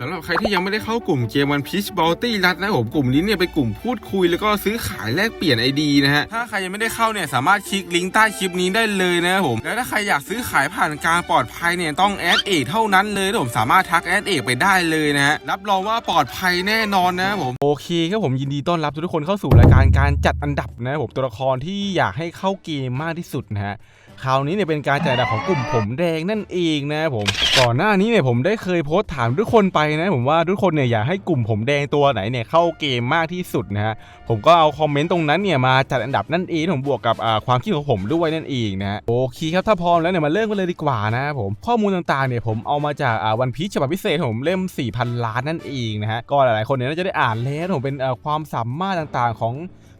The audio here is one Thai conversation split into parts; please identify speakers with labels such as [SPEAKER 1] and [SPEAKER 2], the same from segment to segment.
[SPEAKER 1] สำหรับใครที่ยังไม่ได้เข้ากลุ่มเกมวันพีชบอลตี้รัดนะผมกลุ่มนี้เนี่ยเป็นกลุ่มพูดคุยแล้วก็ซื้อขายแลกเปลี่ยนไอดีนะฮะถ้าใครยังไม่ได้เข้าเนี่ยสามารถคลิกลิงก์ใต้คลิปนี้ได้เลยนะผมแล้วถ้าใครอยากซื้อขายผ่านการปลอดภัยเนี่ยต้องแอดเอกเท่านั้นเลยผมสามารถทักแอดเอกไปได้เลยนะฮะรับรองว่าปลอดภัยแน่นอนนะผมโอเคครับผมยินดีต้อนรับทุกคนเข้าสู่รายการการจัดอันดับนะผมตัวละครที่อยากให้เข้าเกมมากที่สุดนะฮะ คราวนี้เนี่ยเป็นการจัดอันดับของกลุ่มผมแดงนั่นเองนะครับผม ก่อนหน้านี้เนี่ยผมได้เคยโพสต์ถามทุกคนไปนะ ผมว่าทุกคนเนี่ยอยากให้กลุ่มผมแดงตัวไหนเนี่ยเข้าเกมมากที่สุดนะฮะผมก็เอาคอมเมนต์ตรงนั้นเนี่ยมาจัดอันดับนั่นเองผมบวกกับอ่าความคิดของผมด้วยนั่นเองนะโอเคครับถ้าพร้อมแล้วเนี่ยมาเริ่มกันเลยดีกว่านะครับผมข้อมูลต่างๆเนี่ยผมเอามาจากอ่าวันพีชฉบับพิเศษผมเล่ม 4,000 ล้านนั่นเองนะฮะก็หลายๆคนเนี่ยน่าจะได้อ่านแล้วผมเป็นอ่าความสามารถต่างๆของ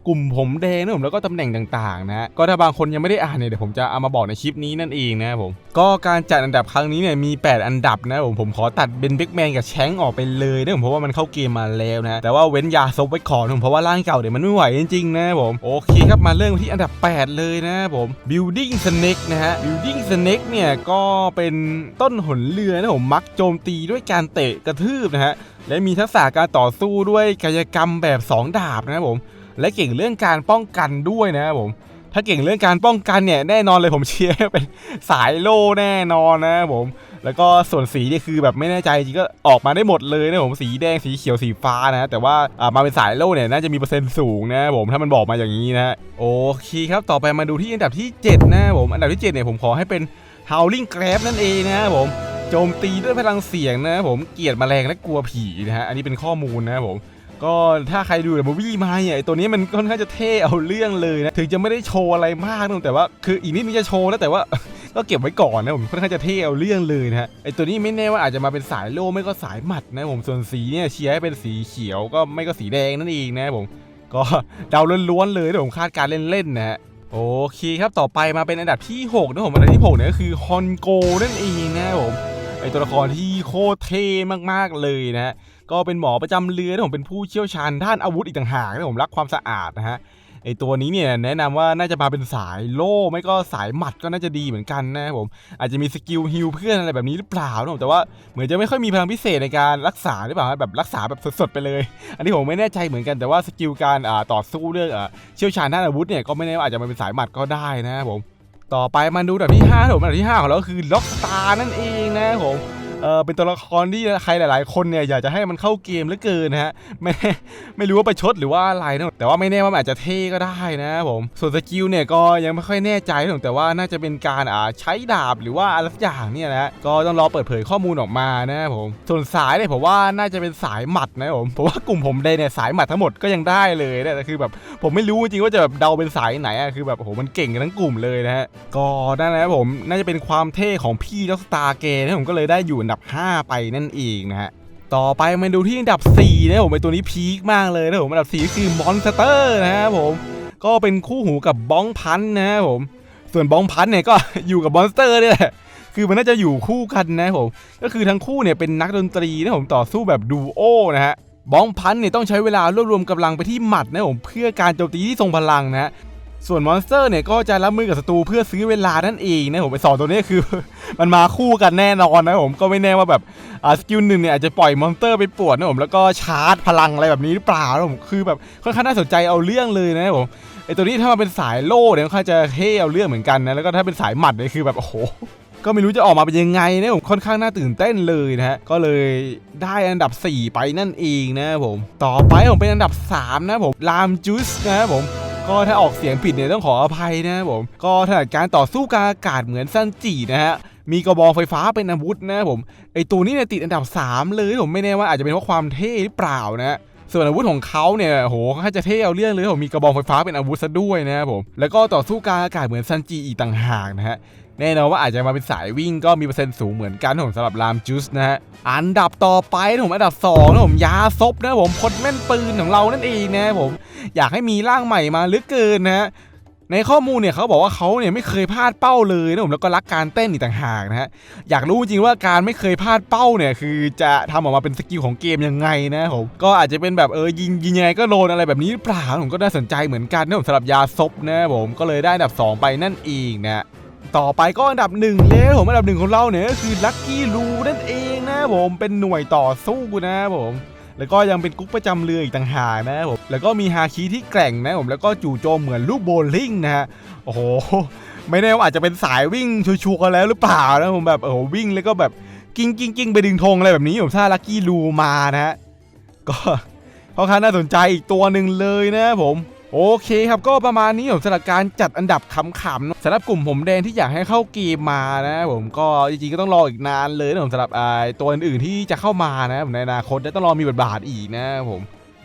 [SPEAKER 1] กลุ่มผมแดงนะผมแล้วก็ตำแหน่งต่างๆนะก็ถ้าบางคนยังไม่ได้อ่านเนี่ยเดี๋ยวผมจะเอามาบอกในคลิปนี้นั่นเองนะผมก็การจัดอันดับครั้งนี้เนี่ยมี 8 อันดับนะผมผมขอตัดเบนเบกแมนกับแชงออกไปเลยนะผมเพราะว่ามันเข้าเกมมาแล้วนะแต่ว่าเว้นยาซบไว้ก่อนผมเพราะว่าร่างเก่าเดี๋ยวมันไม่ไหวจริงๆนะผมโอเคครับมาเริ่มที่อันดับ 8 เลยนะผม building snake นะฮะ building snake เนี่ยก็เป็นต้นหนเรือนะผมมักโจมตีด้วยการเตะกระทืบนะฮะและมีทักษะการต่อสู้ด้วยกายกรรมแบบสองดาบนะครับผม และเก่งเรื่องการป้องกันด้วยนะครับผม ถ้าเก่งเรื่องการป้องกันเนี่ยแน่นอนเลยผมเชียร์เป็นสายโล่แน่นอนนะครับผมแล้วก็ส่วนสีนี่คือแบบไม่แน่ใจจริงก็ออกมาได้หมดเลยนะผมสีแดงสีเขียวสีฟ้านะแต่ว่ามาเป็นสายโล่เนี่ยน่าจะมีเปอร์เซ็นต์สูงนะผมถ้ามันบอกมาอย่างนี้นะโอเคครับต่อไปมาดูที่อันดับที่ 7 นะผมอันดับที่ 7 เนี่ยผมขอให้เป็น Howling Grab นั่นเองนะผมโจมตีด้วยพลังเสียงนะผมเกลียดแมลงและกลัวผีนะฮะอันนี้เป็นข้อมูลนะผม ก็ถ้าใครดูเดอะมูวี่มาเนี่ยไอตัวนี้มันค่อนข้างจะเท่เอาเรื่องเลยนะถึงจะไม่ได้โชว์อะไรมากนะแต่ว่าคืออีกนิดนึงจะโชว์แล้วแต่ว่าก็เก็บไว้ก่อนนะผมค่อนข้างจะเท่เอาเรื่องเลยนะฮะไอตัวนี้ไม่แน่ว่าอาจจะมาเป็นสายโล่ไม่ก็สายหมัดนะผมส่วนสีเนี่ยเชียร์ให้เป็นสีเขียวก็ไม่ก็สีแดงนั่นเองนะผมก็เดาล้วนๆเลยนะผมคาดการเล่นๆนะฮะโอเคครับต่อไปมาเป็นอันดับที่ 6 นะผมอันดับที่6เนี่ยก็คือฮอนโกนั่นเองนะผมไอตัวละครที่โคตรเท่มากๆเลยนะฮะ ก็เป็นหมอประจำเรือนะผมเป็นผู้เชี่ยวชาญด้านอาวุธอีกต่างหากนะผมรักความสะอาดนะฮะไอตัวนี้เนี่ยแนะนำว่าน่าจะมาเป็นสายโล่ไม่ก็สายหมัดก็น่าจะดีเหมือนกันนะครับผมอาจจะมีสกิลฮิลเพื่อนอะไรแบบนี้หรือเปล่านะผมแต่ว่าเหมือนจะไม่ค่อยมีพลังพิเศษในการรักษาหรือเปล่าแบบรักษาแบบสดๆไปเลย อันนี้ผมไม่แน่ใจเหมือนกันแต่ว่าสกิลการต่อสู้เรื่องเชี่ยวชาญด้านอาวุธเนี่ยก็ไม่แน่ว่าอาจจะมาเป็นสายหมัดก็ได้นะครับผมต่อไปมาดูอันดับที่5ผมอันดับที่ 5 ของเราคือล็อกตานั่นเองนะครับผม เออเป็นตัวละครที่ใครหลาย ๆ คนเนี่ยอยากจะให้มันเข้าเกมเหลือเกินนะฮะไม่ไม่รู้ว่าไปชดหรือว่าอะไรนะแต่ว่าไม่แน่ว่ามันอาจจะเท่ก็ได้นะผมส่วนสกิลเนี่ยก็ยังไม่ค่อยแน่ใจผมแต่ว่าน่าจะเป็นการอ่าใช้ดาบหรือว่าอะไรสักอย่างเนี่ยนะก็ต้องรอเปิดเผยข้อมูลออกมานะผมส่วนสายเนี่ยผมว่าน่าจะเป็นสายหมัดนะผมเพราะว่ากลุ่มผมได้เนี่ยสายหมัดทั้งหมดก็ยังได้เลยนะแต่คือแบบผมไม่รู้จริงว่าจะแบบเดาเป็นสายไหนอะคือแบบโอ้โหมันเก่งกันทั้งกลุ่มเลยนะฮะก็นั่นแหละผมน่าจะเป็นความเท่ของพี่ด็อกสตาร์เกย์นะผมก็เลยได้อยู่อันดับ 5 ไปนั่นเองนะฮะต่อไปมาดูที่อันดับ4นะผมเป็นตัวนี้พีคมากเลยนะผมอันดับ4คือมอนสเตอร์นะครับผมก็เป็นคู่หูกับบ้องพันธ์นะครับผม ส่วนบ้องพันธ์เนี่ยก็อยู่กับมอนสเตอร์เนี่ยแหละคือมันน่าจะอยู่คู่กันนะผมก็คือทั้งคู่เนี่ยเป็นนักดนตรีนะผมต่อสู้แบบดูโอนะฮะบ้องพันธ์เนี่ยต้องใช้เวลารวบรวมกำลังไปที่หมัดนะผมเพื่อการโจมตีที่ทรงพลังนะฮะ ส่วนมอนสเตอร์เนี่ยก็จะรับมือกับศัตรูเพื่อซื้อเวลานั่นเองนะผมไปสอนตัวนี้คือ มันมาคู่กันแน่นอนนะผมก็ไม่แน่ว่าแบบสกิลหนึ่งเนี่ยอาจจะปล่อยมอนสเตอร์ไปปวดนะผมแล้วก็ชาร์จพลังอะไรแบบนี้หรือเปล่านะผมคือแบบค่อนข้างน่าสนใจเอาเรื่องเลยนะผมไอตัวนี้ถ้ามาเป็นสายโล่เนี่ยค่อนข้างจะเท่เอาเรื่องเหมือนกันนะแล้วก็ถ้าเป็นสายหมัดเนี่ยคือแบบโอ้โหก็ไม่รู้จะออกมาเป็นยังไงนะผมค่อนข้างน่าตื่นเต้นเลยนะฮะก็เลยได้อันดับ 4 ไปนั่นเองนะผม ต่อไปผมเป็นอันดับ 3 นะผมลามจูสนะผม ก็ถ้าออกเสียงผิดเนี่ยต้องขออภัยนะผม ก็ถนัดการต่อสู้กาอากาศเหมือนซันจีนะฮะมีกระบองไฟฟ้าเป็นอาวุธนะผมไอตัวนี้เนี่ยติดอันดับ 3 เลยผมไม่แน่ว่าอาจจะเป็นเพราะความเท่หรือเปล่านะส่วนอาวุธของเขาเนี่ยโหเขาจะเท่เอาเรื่องเลยผมมีกระบองไฟฟ้าเป็นอาวุธซะด้วยนะครับผม แล้วก็ต่อสู้กางอากาศเหมือนซันจีอีกต่างหากนะฮะ แน่นอนว่าอาจจะมาเป็นสายวิ่งก็มีเปอร์เซ็นต์สูงเหมือนกันผมสำหรับลามจูสนะฮะอันดับต่อไปนะผมอันดับ2นะผมยาซบนะผมพดแม่นปืนของเรานั่นเองนะผมอยากให้มีร่างใหม่มาหลือเกินนะฮะในข้อมูลเนี่ยเขาบอกว่าเขาเนี่ยไม่เคยพลาดเป้าเลยนะผมแล้วก็รักการเต้นอีกต่างหากนะฮะอยากรู้จริงว่าการไม่เคยพลาดเป้าเนี่ยคือจะทำออกมาเป็นสกิลของเกมยังไงนะผมก็อาจจะเป็นแบบเออยิงยิงยังไงก็โดนอะไรแบบนี้หรือเปล่าผมก็น่าสนใจเหมือนกันนะผมสำหรับยาซบนะผมก็เลยได้อันดับ 2 ไปนั่นเองนะ ต่อไปก็อันดับหนึ่งแล้วผมอันดับหนึ่งของเราเนี่ยก็คือลัคกี้ลูนั่นเองนะผมเป็นหน่วยต่อสู้นะครับผมแล้วก็ยังเป็นกุ๊กประจำเรืออีกต่างหากนะครับผมแล้วก็มีฮาคีที่แกร่งนะครับผมแล้วก็จู่โจมเหมือนลูกโบลิ่งนะฮะโอ้โหไม่แน่ว่าอาจจะเป็นสายวิ่งชัวร์ๆแล้วหรือเปล่านะผมแบบโอ้โหวิ่งแล้วก็แบบกิ้งกิ้งกิ้งไปดึงธงอะไรแบบนี้ผมถ้าลักกี้ลูมานะฮะก็ค่อนข้างน่าสนใจอีกตัวหนึ่งเลยนะครับผม โอเคครับก็ประมาณนี้ผมสำหรับการจัดอันดับขำๆสำหรับกลุ่มผมแดงที่อยากให้เข้าเกมมานะผมก็จริงๆก็ต้องรออีกนานเลยนะผมสำหรับตัวอื่นๆที่จะเข้ามานะผมในอนาคตและต้องรอมีบทบาทอีกนะผม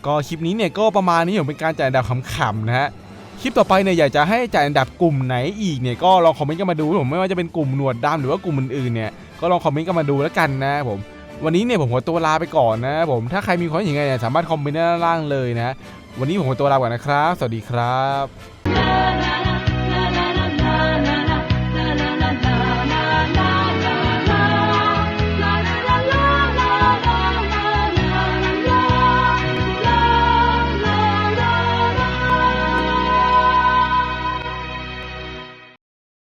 [SPEAKER 1] ก็คลิปนี้เนี่ยก็ประมาณนี้ผมเป็นการจัดอันดับขำๆนะฮะคลิปต่อไปเนี่ยอยากจะให้จัดอันดับกลุ่มไหนอีกเนี่ยก็ลองคอมเมนต์กันมาดูผมไม่ว่าจะเป็นกลุ่มหนวดดำหรือว่ากลุ่มอื่นๆเนี่ยก็ลองคอมเมนต์กันมาดูแล้วกันนะผมวันนี้เนี่ยผมขอตัวลาไปก่อนนะผมถ้าใครมีความเห็นยังไงเนี่ยสามารถคอมเมนต์ด้านล่างเลยนะ วันนี้ผมขอตัวลาก่อนนะครับ สวัสดีครับ